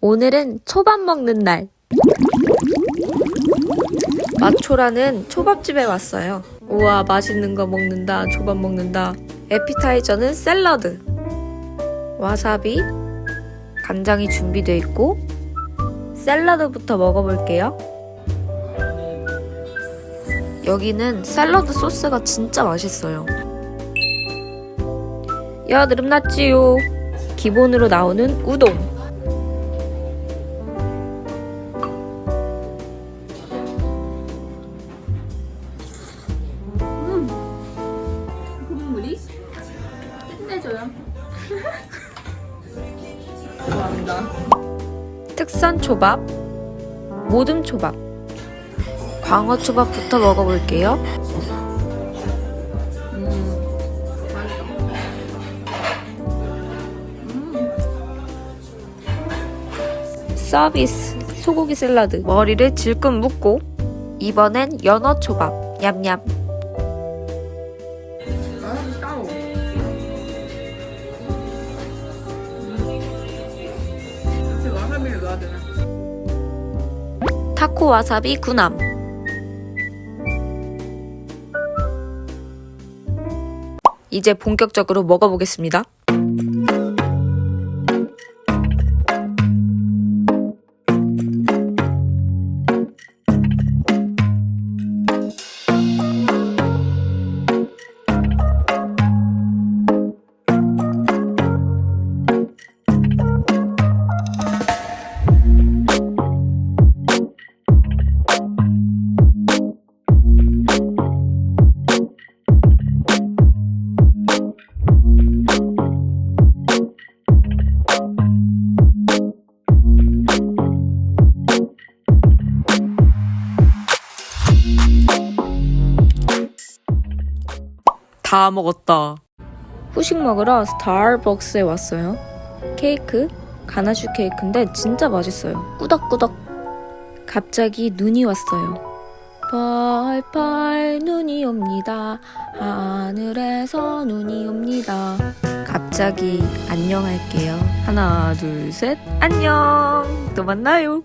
오늘은 초밥 먹는 날. 마초라는 초밥집에 왔어요. 우와, 맛있는 거 먹는다. 초밥 먹는다. 에피타이저는 샐러드. 와사비. 간장이 준비되어 있고, 샐러드부터 먹어볼게요. 여기는 샐러드 소스가 진짜 맛있어요. 야, 느릅났지요. 기본으로 나오는 우동. 국물이 끝내줘요. 좋아합니다. 특선 초밥, 모듬 초밥, 광어 초밥부터 먹어볼게요. 서비스 소고기 샐러드 머리를 질끈 묶고 이번엔 연어 초밥 되나? 타코 와사비 구남 이제 본격적으로 먹어보겠습니다. 다 먹었다. 후식 먹으러 스타벅스에 왔어요. 케이크, 가나슈 케이크인데 진짜 맛있어요. 꾸덕꾸덕. 갑자기 눈이 왔어요. 펄펄 눈이 옵니다. 하늘에서 눈이 옵니다. 갑자기 안녕할게요. 하나, 둘, 셋. 안녕. 또 만나요.